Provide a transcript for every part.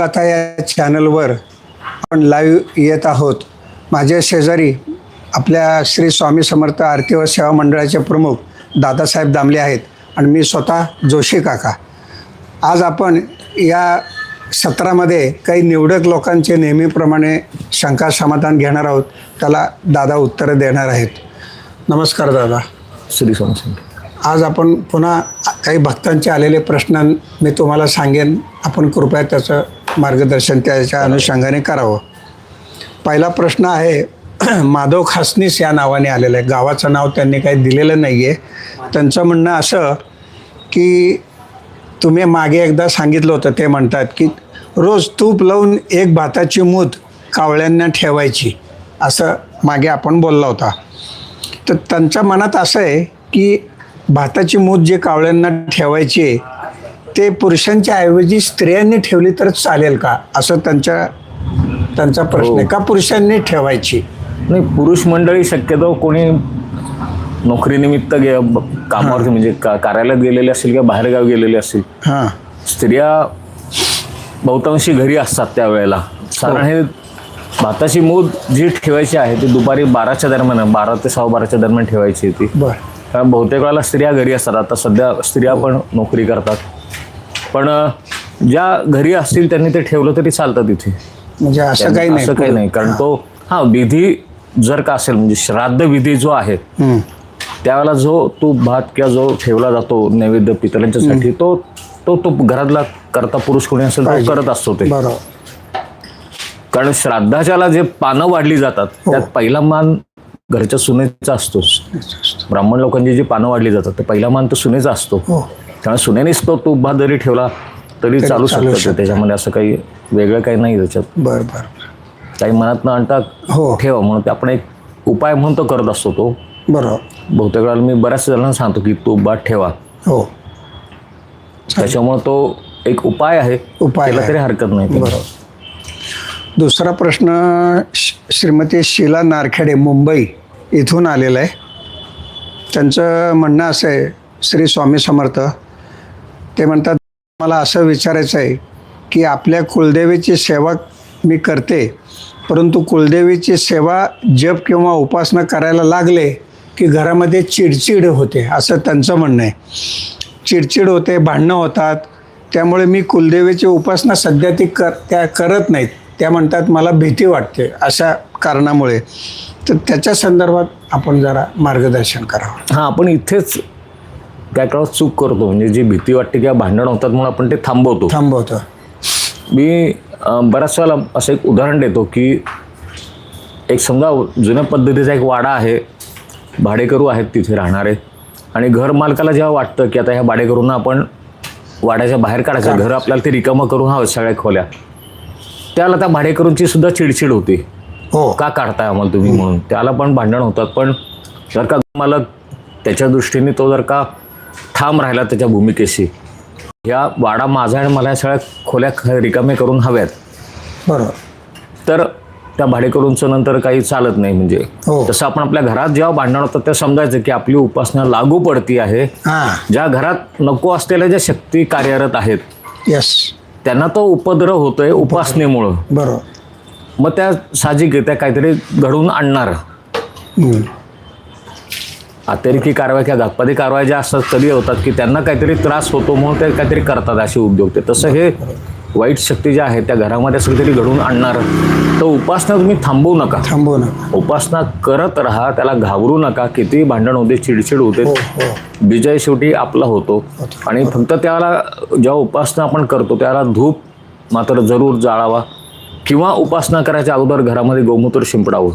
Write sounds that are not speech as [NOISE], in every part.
आता या चॅनलवर आपण लाईव्ह येत आहोत. माझ्या शेजारी आपल्या श्री स्वामी समर्थ आरती व सेवा मंडळाचे प्रमुख दादासाहेब दामले आहेत आणि मी स्वतः जोशी काका. आज आपण या सत्रामध्ये काही निवडक लोकांचे नेहमीप्रमाणे शंका समाधान घेणार आहोत. त्याला दादा उत्तरं देणार आहेत. नमस्कार दादा. श्री स्वामी आज आपण पुन्हा काही भक्तांचे आलेले प्रश्न मी तुम्हाला सांगेन. आपण कृपया त्याचं मार्गदर्शन त्याच्या अनुषंगाने करावं. पहिला प्रश्न आहे [CLEARS THROAT] माधव खासनीस या नावाने आलेलं आहे गावाचं नाव त्यांनी काही दिलेलं नाही आहे त्यांचं म्हणणं असं की तुम्ही मागे एकदा सांगितलं होतं ते म्हणतात की रोज तूप लावून एक भाताची मूत कावळ्यांना ठेवायची असं मागे आपण बोलला होता. तर त्यांच्या मनात असं आहे की भाताची मूत जे कावळ्यांना ठेवायची आहे ते पुरुषांच्या ऐवजी स्त्रियांनी ठेवली तर चालेल का? असं त्यांच्या त्यांचा प्रश्न आहे. का पुरुषांनी ठेवायची? नाही पुरुष मंडळी शक्यतो कोणी नोकरीनिमित्त गे ब- कामावरती म्हणजे का कार्यालयात गेलेले असतील किंवा बाहेरगाव गेलेले असतील. हां. स्त्रिया बहुतांशी घरी असतात त्यावेळेला. साधारण हे. भाताची मूद जी ठेवायची आहे ती दुपारी बाराच्या दरम्यान बारा ते सव्वा बाराच्या दरम्यान ठेवायची ती. बर. कारण बहुतेक वेळेला स्त्रिया घरी असतात. आता सध्या स्त्रिया पण नोकरी करतात. पण ज्या घरी असतील त्यांनी ते ठेवलं तरी चालतं तिथे. म्हणजे असं काही नाही. असं काही नाही. कारण तो हा विधी जर का असेल म्हणजे श्राद्ध विधी जो आहे. त्यावेळेला जो तूप भात किंवा जो ठेवला जातो नैवेद्य पितळ्यांच्यासाठी तो तो तो घरातला करता पुरुष कोणी असेल तो. करत असतो ते. कारण श्राद्धाच्याला जे पानं वाढली जातात हो. त्यात पहिला मान घरच्या सुनेचा असतोच. ब्राह्मण लोकांची जी पानं वाढली जातात ते पहिला मान तर सुनेचा असतो. त्यामुळे सुनेनेच तो तूप भात जरी ठेवला तरी चालू शकतं. ते. त्याच्यामध्ये असं काही वेगळं काही नाही त्याच्यात. बर बर. काही मनात न आणता हो. ठेवा म्हणून ते आपण एक उपाय म्हणून तो करत असतो तो. बरोबर. बहुतेक वेळेला मी बऱ्याच जणांना सांगतो की तूप भात ठेवा. हो. त्याच्यामुळे तो एक उपाय आहे. उपाय. तरी हरकत नाही बरोबर. दुसरा प्रश्न श्रीमती शीला नारखेडे मुंबई इथून आलेला आहे. त्यांचं म्हणणं असं आहे श्री स्वामी समर्थ ते म्हणतात मला असं विचारायचं आहे की आपल्या कुलदेवीची सेवा मी करते परंतु कुलदेवीची सेवा जप किंवा उपासना करायला लागले की घरामध्ये चिडचिड होते असं त्यांचं म्हणणं आहे. चिडचिड होते भांडणं होतात. त्यामुळे मी कुलदेवीची उपासना सध्या ती कर त्या करत नाहीत. त्या म्हणतात मला भीती वाटते अशा कारणामुळे. तर त्याच्या संदर्भात आपण जरा मार्गदर्शन करावं. हां आपण इथेच काय करावं चूक करतो म्हणजे जी भीती वाटते किंवा भांडण होतात म्हणून आपण ते थांबवतो. थांबवतो. मी बऱ्याच वेळेला असं एक उदाहरण देतो की एक समजा जुन्या पद्धतीचा एक वाडा आहे भाडेकरू आहेत तिथे राहणारे आणि घर मालकाला जेव्हा वाटतं की आता ह्या भाडेकरूंना आपण वाड्याच्या बाहेर काढायचं घर आपल्याला ते रिकामं करून हवं सगळ्या खोल्या त्याला त्या भाडेकरूंची सुद्धा चिडचिड होती. हो. का काढताय आम्हाला तुम्ही म्हणून? त्याला पण भांडण होतात पण जर का मालक त्याच्या दृष्टीने तो जर का ठाम राहिला त्याच्या भूमिकेशी. ह्या वाडा माझा आणि मला सगळ्या खोल्या रिकामे करून हव्यात. बरोबर. तर त्या भाडेकरूंचं नंतर काही चालत नाही म्हणजे. हो. तसं आपण आपल्या घरात जेव्हा भांडण होतं ते समजायचं की आपली उपासना लागू पडती आहे. हां. ज्या घरात नको असलेल्या ज्या शक्ती कार्यरत आहेत. यस त्यांना तो उपद्रव होतोय उपासनेमुळं. बरोबर. मग त्या साहजिक त्या काहीतरी घडवून आणणार. अतिरेकी कारवाई किंवा घातपाती कारवाई ज्या असतात कधी होतात की त्यांना काहीतरी त्रास होतो म्हणून ते काहीतरी करतात असे उद्योग ते. तसं हे वाईट शक्ती ज्या आहेत त्या घरामध्ये असं काहीतरी घडवून आणणार तर उपासना तुम्ही थांबवू नका. थांबवू नका. उपासना करत राहा त्याला घाबरू नका किती भांडण होते चिडचिड होते हो हो. विजय शेवटी आपला होतो. आणि फक्त त्याला जेव्हा उपासना आपण करतो त्याला धूप मात्र जरूर जाळावा किंवा उपासना करायच्या अगोदर घरामध्ये गोमूत्र शिंपडावं.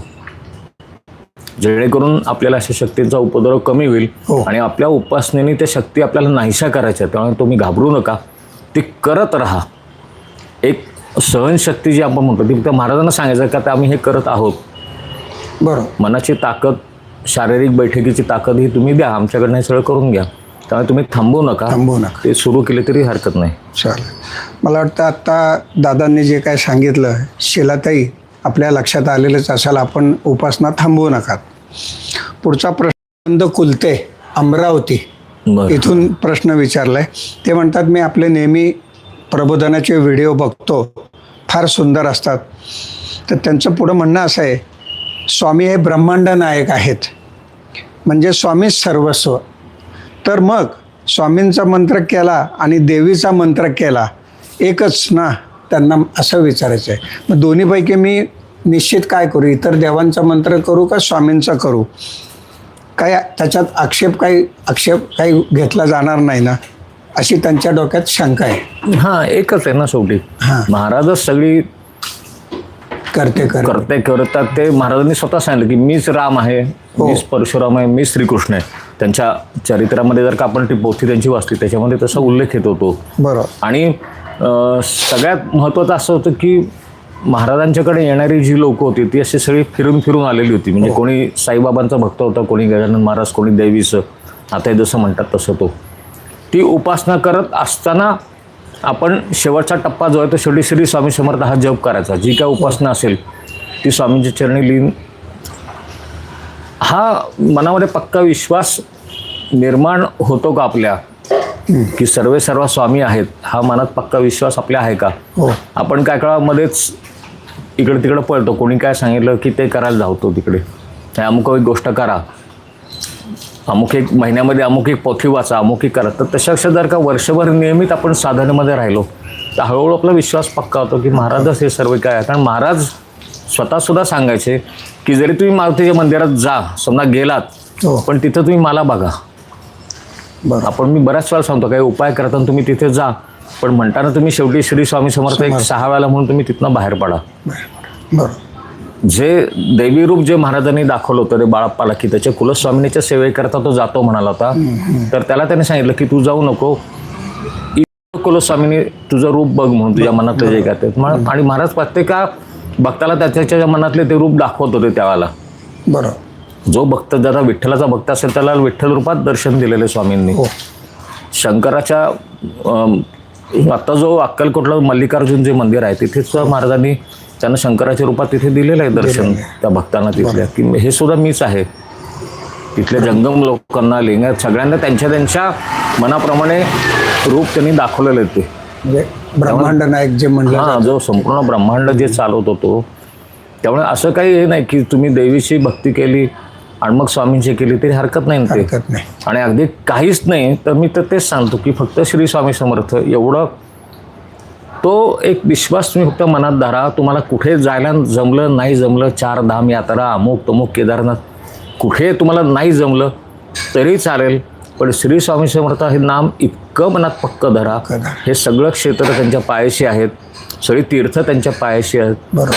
जेणेकरून आपल्याला अशा शक्तींचा उपद्रव कमी होईल हो. आणि आपल्या उपासनेने त्या शक्ती आपल्याला नाहीशा करायच्या त्यामुळे तुम्ही घाबरू नका. ती करत राहा. एक सहनशक्ती जी आपण म्हणतो ती फक्त महाराजांना सांगायचं का ते आम्ही हे करत आहोत. बरोबर मनाची ताकद शारीरिक बैठकीची ताकद ही तुम्ही द्या. आमच्याकडनं हे सगळं करून घ्या. त्यामुळे तुम्ही थांबवू नका. थांबवू नका. ते सुरू केले तरी हरकत नाही. चालेल. मला वाटतं आत्ता दादांनी जे काय सांगितलं शिलाताई आपल्या लक्षात आलेलंच असाल. आपण उपासना थांबवू नका पुढचा प्रश्न कुलते अमरावती. इथून प्रश्न विचारलाय. ते म्हणतात मी आपले नेहमी प्रबोधनाचे व्हिडिओ बघतो. फार सुंदर असतात. तर त्यांचं पुढं म्हणणं असं आहे स्वामी हे ब्रह्मांड नायक आहेत. म्हणजे स्वामी सर्वस्व. तर मग स्वामींचा मंत्र केला आणि देवीचा मंत्र केला एकच ना त्यांना असं विचारायचं आहे मग दोन्हीपैकी मी निश्चित काय करू? इतर देवांचा मंत्र करू का स्वामींचा करू? काय त्याच्यात आक्षेप काही आक्षेप काही घेतला जाणार नाही ना? अशी त्यांच्या डोक्यात शंका आहे. हा एकच आहे ना शेवटी. हा. महाराजच सगळी करते कर करते करतात ते. महाराजांनी स्वतः सांगितलं की मीच राम आहे हो. मीच परशुराम आहे मीच श्रीकृष्ण आहे. त्यांच्या चरित्रामध्ये जर का आपण ती पोथी त्यांची वाचली त्याच्यामध्ये तसा उल्लेख येत होतो. बरोबर. आणि सगळ्यात महत्त्वाचं असं होतं की महाराजांच्याकडे येणारी जी लोक होती ती अशी सगळी फिरून फिरून आलेली होती. म्हणजे कोणी साईबाबांचा भक्त होता कोणी गजानन महाराज कोणी देवीचं. आता हे जसं म्हणतात तसं तो. ती उपासना करत असताना आपण शेवटचा टप्पा जो आहे तो शेवटी श्री स्वामी समर्थ हा जप करायचा. जी काय उपासना असेल ती स्वामींच्या चरणी लीन हा मनामध्ये पक्का विश्वास निर्माण होतो का आपल्या? की सर्वे सर्व स्वामी आहेत हा मनात पक्का विश्वास आपल्या आहे का? हो. आपण काय काळामध्येच इकडे तिकडे पळतो. कोणी काय सांगितलं की ते करायला धावतो तिकडे. हे अमुक एक गोष्ट करा. अमुक एक महिन्यामध्ये अमुक एक पोथी वाचा अमुक एक करा. तर तशा जर का वर्षभर नियमित आपण साधनेमध्ये राहिलो तर हळूहळू आपला विश्वास पक्का होतो की महाराजच हे सर्व काय आहे. कारण महाराज स्वतः सुद्धा सांगायचे की जरी तुम्ही मारुतीच्या मंदिरात जा समजा गेलात हो. पण तिथं तुम्ही मला बघा. आपण मी बऱ्याच वेळा सांगतो काही उपाय करताना तुम्ही तिथे जा. पण म्हणताना तुम्ही शेवटी श्री स्वामी समर्थ एक सहा वेळाला म्हणून तुम्ही तिथनं बाहेर पडा. जे दैवी रूप जे महाराजांनी दाखवलं होतं रे बाळप्पाला की त्याच्या कुलस्वामिनीच्या सेवेकरता तो जातो म्हणाला होता तर त्याला त्याने सांगितलं की तू जाऊ नको. कुलस्वामिनी तुझं रूप बघ म्हणून तुझ्या मनातलं जे काय ते आणि महाराज प्रत्येका भक्ताला त्याच्या मनातले ते रूप दाखवत होते त्यावेळेला बरोबर जो भक्त जरा विठ्ठलाचा भक्त असेल त्याला विठ्ठल रूपात दर्शन दिलेले स्वामींनी. हो. शंकराच्या आता जो अक्कलकोटला मल्लिकार्जुन जे मंदिर आहे तिथे सुद्धा महाराजांनी त्यांना शंकराच्या रूपात तिथे दिलेलं आहे दर्शन त्या भक्तांना तिथल्या. की हे सुद्धा मीच आहे. तिथल्या जंगम लोकांना लिंगायत सगळ्यांना त्यांच्या त्यांच्या मनाप्रमाणे रूप त्यांनी दाखवलेलं आहे ते. म्हणजे ब्रह्मांड नायक जे म्हणलं हा जो संपूर्ण ब्रह्मांड जे चालवत होतो त्यामुळे असं काही हे नाही की तुम्ही देवीची भक्ती केली आणि मग स्वामींची केली तरी हरकत नाही ना ते. हरकत नाही. आणि अगदी काहीच नाही तर मी तर तेच सांगतो की फक्त श्री स्वामी समर्थ एवढं तो एक विश्वास तुम्ही फक्त मनात धरा तुम्हाला कुठे जायला जमलं नाही जमलं चार धाम यात्रा अमुक तमुक केदारनाथ कुठे तुम्हाला नाही जमलं तरी चालेल. पण श्री स्वामी समर्थ हे नाम इतकं मनात पक्क धरा. धरा. हे सगळं क्षेत्र त्यांच्या पायाशी आहेत सगळी तीर्थ त्यांच्या पायाशी आहेत. बरोबर.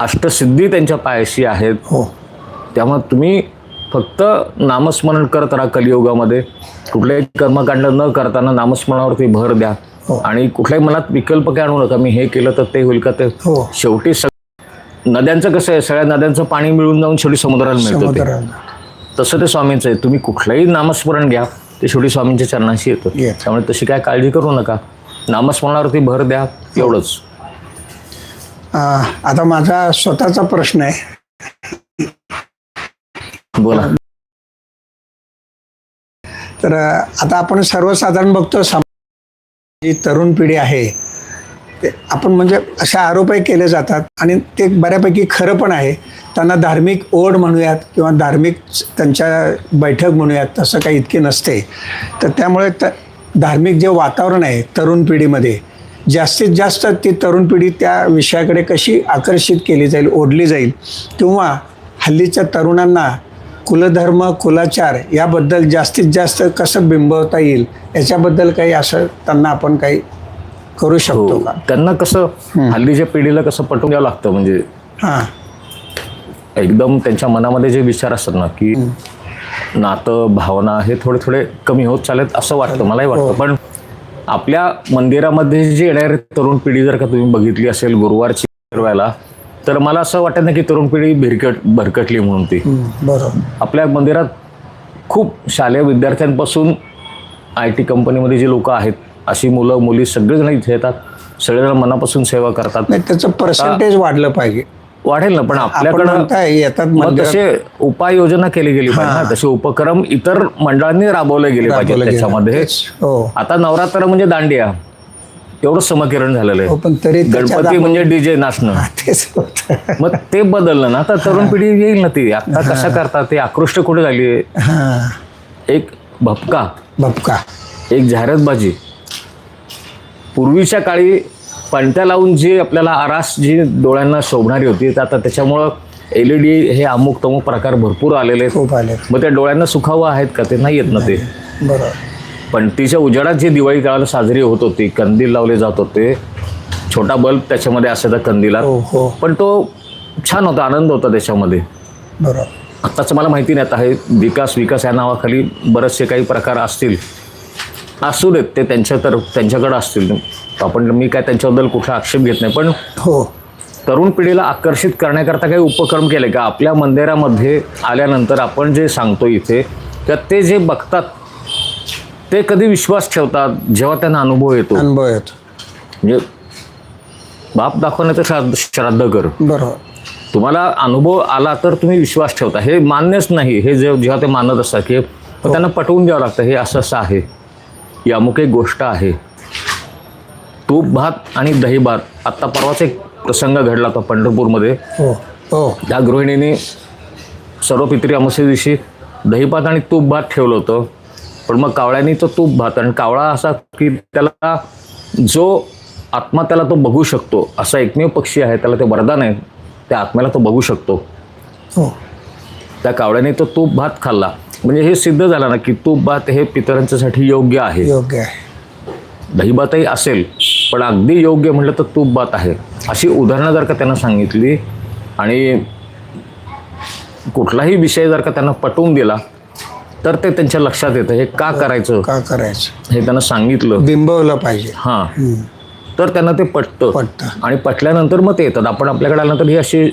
अष्टसिद्धी त्यांच्या पायाशी आहेत. हो. त्यामुळे तुम्ही फक्त नामस्मरण करत राहा कलियुगामध्ये. कुठल्याही कर्मकांड न करताना नामस्मरणावरती भर द्या. हो. आणि कुठल्याही मनात विकल्प काय आणू नका. मी हे केलं तर ते होईल का ते. हो. शेवटी सग नद्यांचं कसं आहे? सगळ्या नद्यांचं पाणी मिळून जाऊन शेवटी समुद्राला मिळतं तसं ते स्वामींचं आहे. तुम्ही कुठलंही नामस्मरण घ्या. ते शेवटी स्वामींच्या चरणाशी येतं. येतं. त्यामुळे तशी काय काळजी करू नका. नामस्मरणावरती भर द्या. एवढंच. आता माझा स्वतःचा प्रश्न आहे. बोला. तर आता आपण सर्वसाधारण बघतो जी तरुण पिढी आहे ते आपण म्हणजे असे आरोपही केले जातात आणि ते बऱ्यापैकी खरं पण आहे. त्यांना धार्मिक ओढ म्हणूयात किंवा धार्मिक त्यांच्या बैठक म्हणूयात तसं काही इतके नसते. तर त्यामुळे त धार्मिक जे वातावरण आहे तरुण पिढीमध्ये जास्तीत जास्त ती तरुण पिढी त्या विषयाकडे कशी आकर्षित केली जाईल ओढली जाईल किंवा हल्लीच्या तरुणांना कुलधर्म कुलाचार याबद्दल जास्तीत जास्त कसं बिंबवता येईल याच्याबद्दल काही असं त्यांना आपण काही करू शकतो का? त्यांना कसं हल्लीच्या पिढीला कसं पटवून द्यावं लागतं म्हणजे हां. एकदम त्यांच्या मनामध्ये जे विचार असतात ना की नातं भावना हे थोडे थोडे कमी होत चालेत असं वाटतं मलाही वाटतं. पण आपल्या मंदिरामध्ये जी येणारी तरुण पिढी जर का तुम्ही बघितली असेल गुरुवारची वेळेला तर मला असं वाटत नाही की तरुण पिढी भिरकट भरकटली म्हणून ती. बरोबर. आपल्या मंदिरात खूप शालेय विद्यार्थ्यांपासून आय टी कंपनीमध्ये जी लोक आहेत अशी मुलं मुली सगळेजण इथे येतात. सगळेजण मनापासून सेवा करतात. नाही त्याचं पर्सेंटेज वाढलं पाहिजे. वाढेल ना पण आपल्याकडं म्हणताय येतात मग तसे उपाययोजना केली गेली पाहिजे ना. तसे उपक्रम इतर मंडळांनी राबवले गेले गेलं. त्याच्यामध्ये. हो. आता नवरात्र म्हणजे दांडिया. एवढं समकिरण झालेलं हो आहे पण तरी त्याच्यात गणपती आपण- म्हणजे डीजे नाचणं. तेच होतं. मग ते बदललं ना तर तरुण पिढी येईल ना ती? आता कशा करतात? ते आकृष्ट कुठे झाली? हा. एक भपका. बापका एक जाहिरातबाजी. पूर्वीच्या काळी पणत्या लावून जी आपल्याला आरास जी डोळ्यांना शोभणारी होती तर आता त्याच्यामुळं एल ई डी हे अमुक तमुक प्रकार भरपूर आलेले आहेत. खूप आले मग त्या डोळ्यांना सुखावं आहेत का? ते नाही येत ना ते. बरोबर. पण तिच्या उजेडात जी दिवाळी काळाला साजरी होत होती कंदील लावले जात होते छोटा बल्ब त्याच्यामध्ये असायचा कंदिला हो हो. पण तो छान होता आनंद होता त्याच्यामध्ये. बरोबर. आत्ताचं मला माहिती नाही आता हे विकास विकास या नावाखाली बरेचसे काही प्रकार असतील. असू देत ते त्यांच्या तर त्यांच्याकडे असतील. आपण मी काय त्यांच्याबद्दल कुठला आक्षेप घेत नाही पण हो. तरुण पिढीला आकर्षित करण्याकरता काही उपक्रम केले का? आपल्या मंदिरामध्ये आल्यानंतर आपण जे सांगतो इथे तर ते जे बघतात ते कधी विश्वास ठेवतात? जेव्हा त्यांना अनुभव येतो. अनुभव येतो. म्हणजे बाप दाखवण्याचं श्राद्ध श्राद्ध कर. बरोबर. तुम्हाला अनुभव आला तर तुम्ही विश्वास ठेवता. हे मान्यच नाही. हे जे जेव्हा ते मानत असतात की मग त्यांना पटवून द्यावं लागतं. हे असं असं आहे. ही अमुक एक गोष्ट आहे. तूप भात आणि दही भात आत्ता परवाच एक प्रसंग घडला होता पंढरपूरमध्ये. हो. हो. त्या गृहिणीने सर्व पित्री अमावस्ये दिवशी दही भात आणि तूप भात ठेवलं होतं. पण मग कावळ्याने तो तूप भात आणि कावळा असा की त्याला जो आत्मा त्याला तो बघू शकतो असा एकमेव पक्षी आहे त्याला ते वरदान आहे त्या आत्म्याला तो बघू शकतो. हो. त्या कावळ्याने तो तूप भात खाल्ला. म्हणजे हे सिद्ध झालं ना की तूप भात हे पितरांच्यासाठी योग्य आहे. योग्य आहे. दहीभातही असेल पण अगदी योग्य म्हटलं तर तूप भात आहे. अशी उदाहरणं जर का त्यांना सांगितली आणि कुठलाही विषय जर का त्यांना पटवून दिला तर ते त्यांच्या लक्षात येतं. हे का करायचं? का करायचं? हे त्यांना सांगितलं. बिंबवलं पाहिजे. हां. तर त्यांना ते पटतं. पटतं. आणि पटल्यानंतर मग ते येतात. आपण आपल्याकडे आल्यानंतर ही अशी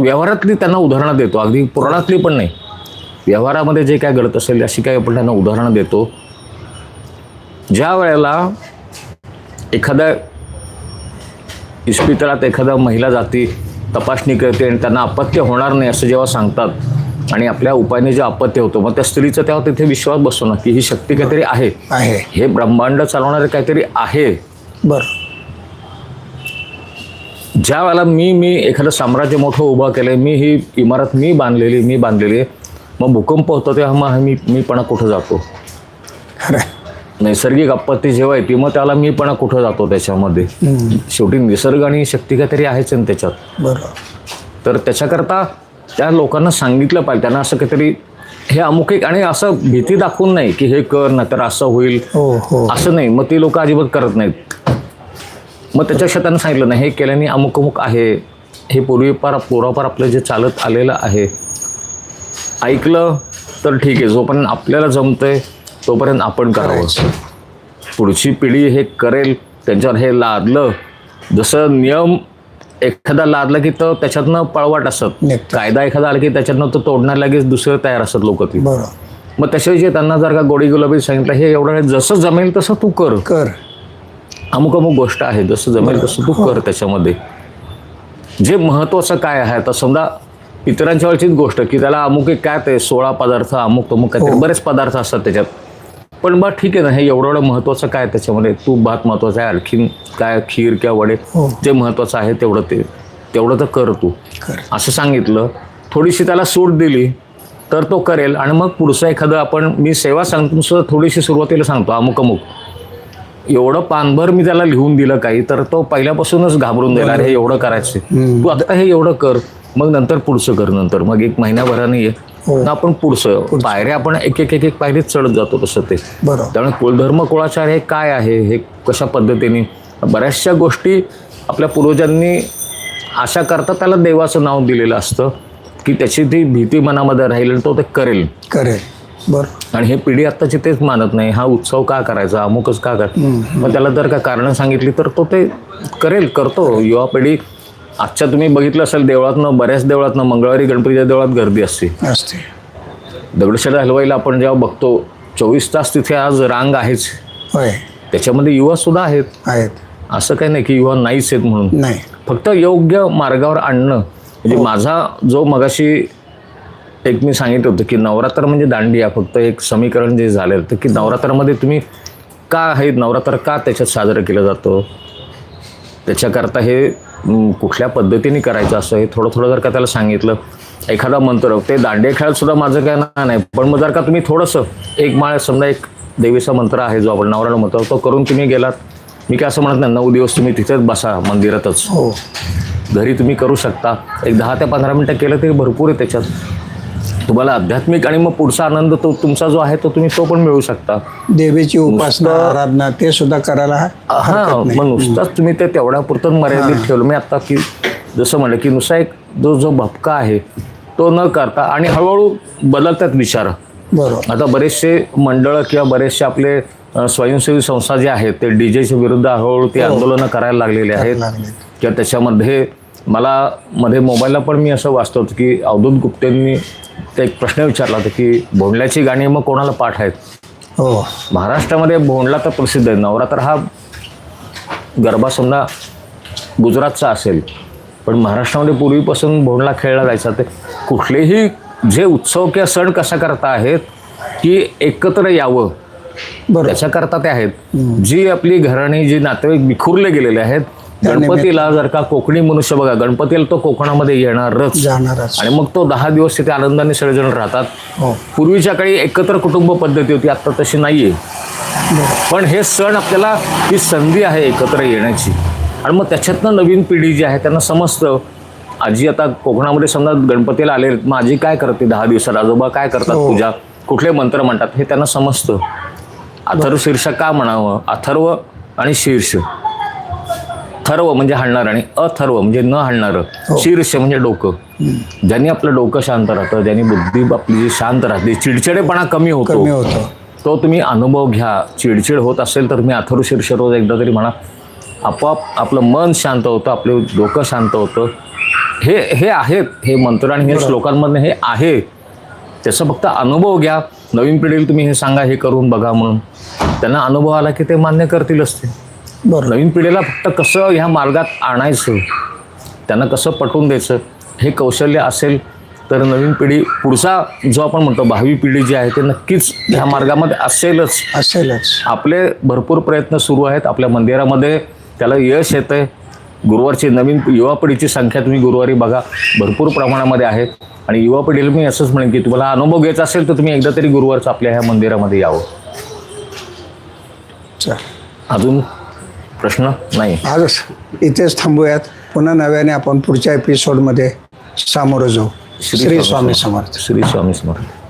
व्यवहारातली त्यांना उदाहरणं देतो. अगदी पुराणातली पण नाही. व्यवहारामध्ये जे काय घडत असेल अशी काही आपण त्यांना उदाहरणं देतो. ज्या वेळेला एखाद्या इस्पितळात एखादा महिला जाती तपासणी करते आणि त्यांना अपत्य होणार नाही असं जेव्हा सांगतात आणि आपल्या उपायाने जे अपत्य होतं मग त्या स्त्रीचा तेव्हा तिथे विश्वास बसतो ना की ही शक्ती काहीतरी आहे. आहे. हे ब्रह्मांड चालवणारे काहीतरी आहे. बरं. ज्या वेळेला मी मी एखादं साम्राज्य मोठं उभं केलं मी ही इमारत मी बांधलेली मी बांधलेली आहे मग भूकंप होतो तेव्हा मग मी मीपणा कुठं जातो. नैसर्गिक आपत्ती जेव्हा येते मग त्याला मीपणा कुठं जातो त्याच्यामध्ये? शेवटी निसर्ग आणि शक्ती काहीतरी आहेच ना त्याच्यात. बरोबर तर त्याच्याकरता त्या लोकांना सांगितलं पाहिजे. त्यांना असं काहीतरी हे अमुक एक आणि असं भीती दाखवून नाही की हे कर ना तर असं होईल. हो हो. असं नाही. मग ती लोक अजिबात करत नाहीत. मग त्याच्यापेक्षा त्यांना सांगितलं नाही हे केल्याने अमुक अमुक आहे. हे पूर्वीपार पूर्वापार आपलं जे चालत आलेलं आहे. ऐकलं तर ठीक आहे. जोपर्यंत आपल्याला जमतंय तोपर्यंत आपण करावं. पुढची पिढी हे करेल. त्यांच्यावर हे लादलं. जसं नियम एखादा लादला की तो त्याच्यातनं पळवाट असत. कायदा एखादा आला की त्याच्यातनं तो तोडणार लगेच दुसरं तयार असत लोक ती. मग तशाविषयी त्यांना जर का गोडी गुलाबी सांगितलं हे एवढं जसं जमेल तसं तू कर. कर. अमुक अमुक गोष्ट आहे जसं जमेल तसं तू कर त्याच्यामध्ये. जे महत्त्वाचं काय आहे आता समजा इतरांच्या वेळचीच गोष्ट की त्याला अमुक एक काय ते सोळा पदार्थ अमुक तमुक काहीतरी बरेच पदार्थ असतात त्याच्यात. पण बा ठीक आहे ना हे एवढं एवढं महत्त्वाचं काय त्याच्यामध्ये? तूप भात महत्त्वाचं आहे आणखीन काय खीर किंवा वडे हो. जे महत्त्वाचं आहे तेवढं ते तेवढं तर कर तू. असं सांगितलं थोडीशी त्याला सूट दिली तर तो करेल. आणि मग पुढचं एखादं आपण मी सेवा सांगतो सुद्धा थोडीशी सुरुवातीला सांगतो अमुक अमुक. एवढं पानभर मी त्याला लिहून दिलं काही तर तो पहिल्यापासूनच घाबरून देणार हे एवढं करायचं तू आता हे एवढं कर मग नंतर पुढचं कर नंतर. मग एक महिन्याभराने ये. हो. आपण पुढचं पायऱ्या आपण एक एक एक एक पायरीत चढत जातो तसं ते. त्यामुळे कुलधर्म कुळाचार हे काय आहे हे कशा पद्धतीने? बऱ्याचशा गोष्टी आपल्या पूर्वजांनी आशा करता त्याला देवाचं नाव दिलेलं असतं की त्याची ती भीती मनामध्ये राहील आणि तो ते करेल. करेल. बरं. आणि हे पिढी आत्ताची तेच मानत नाही हा उत्सव का करायचा अमुकच का कर मग त्याला जर का कारणं सांगितली तर तो ते करेल करतो. युवा पिढी आजच्या तुम्ही बघितलं असेल देवळातनं बऱ्याच देवळातनं मंगळवारी गणपतीच्या देवळात गर्दी असते. असते. दगडूशेठ हलवाईला आपण जेव्हा बघतो चोवीस तास तिथे आज रांग आहेच. होय. त्याच्यामध्ये युवा सुद्धा आहेत. आहेत. असं काही नाही की युवा नाहीच आहेत म्हणून. नाही. फक्त योग्य मार्गावर आणणं. म्हणजे माझा जो मगाशी एक मी सांगितलं होतं की नवरात्र म्हणजे दांडिया फक्त एक समीकरण जे झालं तर की नवरात्रामध्ये तुम्ही का आहे नवरात्र का त्याच्यात साजरं केलं जातं? त्याच्याकरता हे कुठल्या पद्धतीने करायचं असं हे थोडं थोडं जर का त्याला सांगितलं एखादा मंत्र ते दांडे खेळात सुद्धा माझं काय ना नाही पण मग जर का तुम्ही थोडंसं एक माळ समजा एक देवीचा मंत्र आहे जो आपण नवराला म्हणतो तो करून तुम्ही गेलात मी काय असं म्हणत नाही नऊ दिवस तुम्ही तिथेच बसा मंदिरातच. हो. घरी तुम्ही करू शकता. एक दहा ते पंधरा मिनटं केलं तरी भरपूर आहे त्याच्यात. तुम्हाला आध्यात्मिक आणि मग पुढचा आनंद तो तुमचा जो आहे तो तुम्ही तो पण मिळू शकता. देवीची उपासना आराधना ते सुद्धा करायला हा मग नुसताच तुम्ही ते तेवढ्या पुरतं मर्यादित ठेवलं. मी आता की जसं म्हणलं की नुसता एक जो जो भपका आहे तो न करता आणि हळूहळू बदलतात विचार. बरोबर. आता बरेचसे मंडळ किंवा बरेचसे आपले स्वयंसेवी संस्था जे आहेत ते डीजेच्या विरुद्ध हळूहळू ते आंदोलनं करायला लागलेले आहेत. किंवा त्याच्यामध्ये मला मध्ये मोबाईलला पण मी असं वाचतो की अवधूत गुप्तेंनी ते एक प्रश्न विचारला होता की भोंडल्याची गाणी मग कोणाला पाठ आहेत? हो. महाराष्ट्रामध्ये भोंडला तर प्रसिद्ध आहे. नवरात्र हा गरबा समजा गुजरातचा असेल पण महाराष्ट्रामध्ये पूर्वीपासून भोंडला खेळला जायचा. ते कुठलेही जे उत्सव किंवा सण कसा करता आहेत की एकत्र यावं बरोबर. त्याच्याकरता ते आहेत. जी आपली घराणी जी नातेवाईक विखुरले गेलेले आहेत गणपतीला जर का कोकणी मनुष्य बघा गणपतीला तो कोकणामध्ये येणारच. जाणारच. आणि मग तो दहा दिवस तिथे आनंदाने सगळेजण राहतात. हो. पूर्वीच्या काळी एकत्र कुटुंब पद्धती होती आता तशी नाहीये. पण हे सण आपल्याला ही संधी आहे एकत्र येण्याची. आणि मग त्याच्यातनं नवीन पिढी जी आहे त्यांना समजतं आजी आता कोकणामध्ये समजा गणपतीला आले मग आजी काय करते दहा दिवसाला आजोबा काय करतात हो. पूजा? कुठले मंत्र म्हणतात? हे त्यांना समजतं. अथर्व शीर्ष का म्हणावं? अथर्व आणि शीर्ष. थर्व म्हणजे हाणणार आणि अथर्व म्हणजे न हाणणारं. हो. शीर्ष म्हणजे डोकं. ज्यांनी आपलं डोकं शांत राहतं ज्यांनी बुद्धी आपली जी शांत राहते चिडचिडेपणा कमी होतो. कमी होतो. तो तुम्ही अनुभव घ्या. चिडचिड होत असेल तर तुम्ही अथर्व शीर्ष रोज एकदा तरी म्हणा आपोआप आपलं मन शांत होतं आपलं डोकं शांत होतं. हे हे आहेत हे मंत्र आणि हे श्लोकांमधनं हे आहे. त्याचा फक्त अनुभव घ्या. नवीन पिढीला तुम्ही हे सांगा हे करून बघा म्हणून. त्यांना अनुभव आला की ते मान्य करतीलच ते बरोबर नवीन पिढीला फक्त कसं ह्या मार्गात आणायचं त्यांना कसं पटवून द्यायचं हे कौशल्य असेल तर नवीन पिढी पुढचा जो आपण म्हणतो भावी पिढी जी आहे ते नक्कीच ह्या मार्गामध्ये असेलच. असेलच. आपले भरपूर प्रयत्न सुरू आहेत. आपल्या मंदिरामध्ये त्याला यश येतं आहे गुरुवारची नवीन युवा पिढीची संख्या तुम्ही गुरुवारी बघा भरपूर प्रमाणामध्ये आहे. आणि युवा पिढीला मी असंच म्हणेन की तुम्हाला अनुभव घ्यायचा असेल तर तुम्ही एकदा तरी गुरुवारचं आपल्या ह्या मंदिरामध्ये यावं. अजून प्रश्न नाही. आज इथेच थांबूयात. पुन्हा नव्याने आपण पुढच्या एपिसोडमध्ये सामोरं जाऊ. श्री स्वामी समर्थ. श्री स्वामी समर्थ.